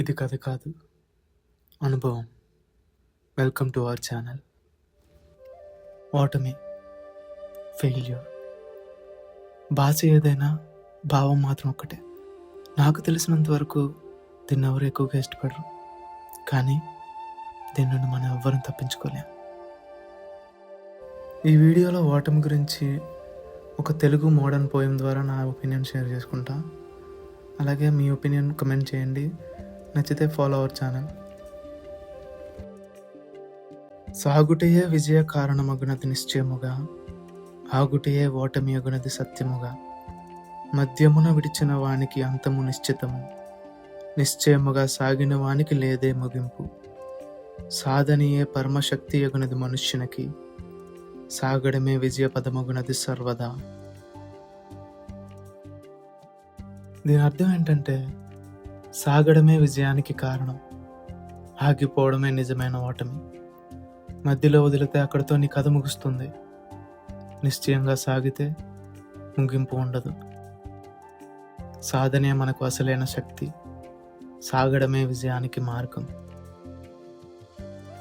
ఇది కథ కాదు. అనుభవం. వెల్కమ్ టు అవర్ ఛానల్ ఓటమి ఫెయిల్యూర్ భాష ఏదైనా భావం మాత్రం ఒక్కటే. నాకు తెలిసినంత వరకు దీన్ని ఎవరు ఎక్కువగా ఇష్టపడరు. కానీ దీని నుండి మనం ఎవ్వరం తప్పించుకోలేం. ఈ వీడియోలో ఓటమి గురించి ఒక తెలుగు మోడర్న్ పోయం ద్వారా నా ఒపీనియన్ షేర్ చేసుకుంటా. అలాగే మీ ఒపీనియన్ కమెంట్ చేయండి. నచ్చితే ఫాలో అవర్ ఛానల్ సాగుటయే విజయ కారణమగునది నిశ్చయముగా. ఆగుటయే ఓటమియగునది సత్యముగా. మద్యమున విడిచిన వానికి అంతము నిశ్చితము. నిశ్చయముగా సాగిన వానికి లేదే ముగింపు. సాధనియే పరమశక్తి అగునది మనుష్యునికి. సాగడమే విజయ పదమగునది సర్వదా. దీని అర్థం ఏంటంటే సాగడమే విజయానికి కారణం. ఆగిపోవడమే నిజమైన ఓటమి. మధ్యలో వదిలితే అక్కడితో నీ కథ ముగుస్తుంది. నిశ్చయంగా సాగితే ముగింపు ఉండదు. సాధనే మనకు అసలైన శక్తి. సాగడమే విజయానికి మార్గం.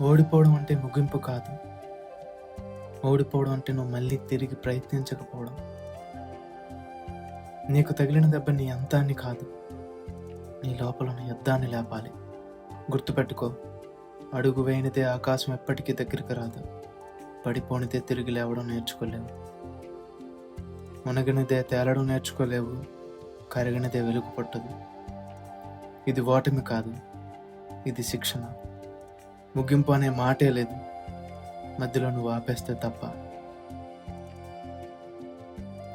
ఓడిపోవడం అంటే ముగింపు కాదు. ఓడిపోవడం అంటే నువ్వు మళ్ళీ తిరిగి ప్రయత్నించకపోవడం. నీకు తగిలిన దెబ్బ నీ అంతాన్ని కాదు. నీ లోపల ఉన్న యుద్ధాన్ని లేపాలి. గుర్తుపెట్టుకో అడుగు వేయనిదే ఆకాశం ఎప్పటికీ దగ్గరికి రాదు. పడిపోనిదే తిరిగి లేవడం నేర్చుకోలేవు. మునగినదే తేలడం నేర్చుకోలేవు. కరిగినదే వెలుగు పట్టదు. ఇది ఓటమి కాదు. ఇది శిక్షణ. ముగింపు అనే మాటే లేదు. మధ్యలో నువ్వు ఆపేస్తే తప్ప.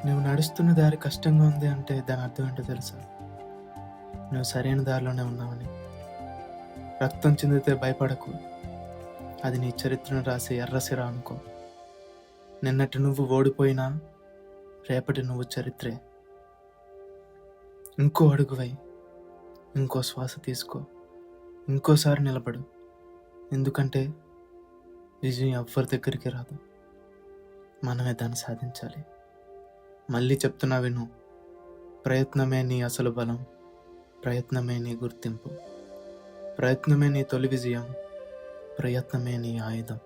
నువ్వు నడుస్తున్న దారి కష్టంగా ఉంది అంటే దాని అర్థం ఏంటో తెలుసా? నువ్వు సరైన దారిలోనే ఉన్నావని. రక్తం చెందితే భయపడకు. అది నీ చరిత్రను రాసే ఎర్రసిరా అనుకో. నిన్నటి నువ్వు ఓడిపోయినా రేపటి నువ్వు చరిత్రే. ఇంకో అడుగువై ఇంకో శ్వాస తీసుకో. ఇంకోసారి నిలబడు. ఎందుకంటే విజయం ఎవ్వరి దగ్గరికి రాదు. మనమే దాన్ని సాధించాలి. మళ్ళీ చెప్తున్నా విను. ప్రయత్నమే నీ అసలు బలం. ప్రయత్నమే నీ గుర్తింపు. ప్రయత్నమే నీ తొలి విజయం. ప్రయత్నమే నీ ఆయుధం.